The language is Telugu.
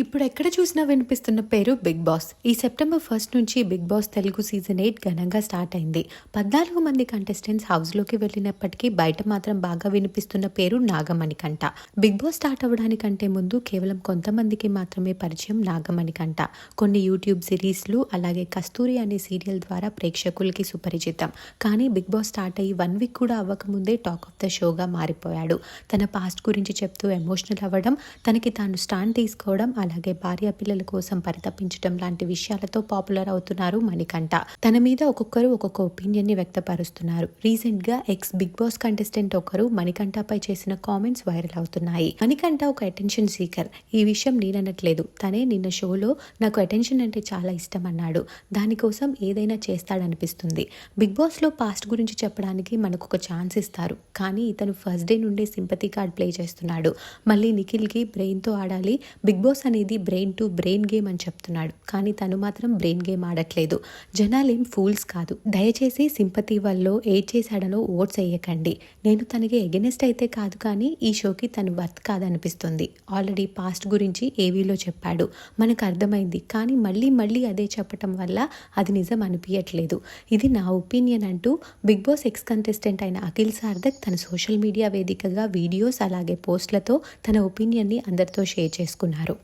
ఇప్పుడు ఎక్కడ చూసినా వినిపిస్తున్న పేరు బిగ్ బాస్. ఈ సెప్టెంబర్ ఫస్ట్ నుంచి Bigg Boss Telugu season eight ఘనంగా స్టార్ట్ అయింది. పద్నాలుగు మంది కంటెస్టెంట్స్ హౌస్లోకి వెళ్ళినప్పటికీ బయట మాత్రం బాగా వినిపిస్తున్న పేరు నాగమణికంట బిగ్ బాస్ స్టార్ట్ అవ్వడానికంటే ముందు కేవలం కొంతమందికి మాత్రమే పరిచయం నాగమణికంట కొన్ని యూట్యూబ్ సిరీస్లు అలాగే కస్తూరి అనే సీరియల్ ద్వారా ప్రేక్షకులకి సుపరిచితం. కానీ బిగ్ బాస్ స్టార్ట్ అయ్యి వన్ వీక్ కూడా అవ్వకముందే టాక్ ఆఫ్ ద షోగా మారిపోయాడు. తన పాస్ట్ గురించి చెప్తూ ఎమోషనల్ అవ్వడం తనకి తాను స్టాండ్ తీసుకోవడం అలాగే భార్య పిల్లల కోసం పరితపించడం లాంటి విషయాలతో పాపులర్ అవుతున్నారు మణికంఠ. తన మీద ఒక్కొక్కరు ఒక్కొక్క ఒపీనియన్ని వ్యక్తపరుస్తున్నారు. రీసెంట్గా ఎక్స్ బిగ్ బాస్ కంటెస్టెంట్ ఒకరు మణికంఠపై చేసిన కామెంట్స్ వైరల్ అవుతున్నాయి. మణికంఠ ఒక అటెన్షన్ సీకర్. ఈ విషయం నేననట్లేదు. తనే నిన్న షోలో నాకు అటెన్షన్ అంటే చాలా ఇష్టం అన్నాడు. దానికోసం ఏదైనా చేస్తాడనిపిస్తుంది. బిగ్ బాస్లో పాస్ట్ గురించి చెప్పడానికి మనకు ఒక ఛాన్స్ ఇస్తారు. కానీ ఇతను ఫస్ట్ డే నుండే సింపతి కార్డ్ ప్లే చేస్తున్నాడు. మళ్ళీ నిఖిల్కి బ్రెయిన్తో ఆడాలి. బిగ్ బాస్ అనేది బ్రెయిన్ టు బ్రెయిన్ గేమ్ అని చెప్తున్నాడు. కానీ తను మాత్రం బ్రెయిన్ గేమ్ ఆడట్లేదు. జనాలేం ఫూల్స్ కాదు. దయచేసి సింపతి వల్ల ఏడ్ చేశాడనో ఓట్స్ వేయకండి. నేను తనకి ఎగెనెస్ట్ అయితే కాదు కానీ ఈ షోకి తను వర్త్ కాదనిపిస్తుంది. ఆల్రెడీ పాస్ట్ గురించి ఏవీలో చెప్పాడు. మనకు అర్థమైంది. కానీ మళ్ళీ మళ్ళీ అదే చెప్పటం వల్ల అది నిజం అనిపించట్లేదు ఇది నా ఒపీనియన్ అంటూ బిగ్ బాస్ ఎక్స్ కంటెస్టెంట్ అయిన అఖిల్ సార్దక్ తన సోషల్ మీడియా వేదికగా వీడియోస్ అలాగే పోస్టులతో తన ఒపీనియన్ని అందరితో షేర్ చేసుకున్నారు.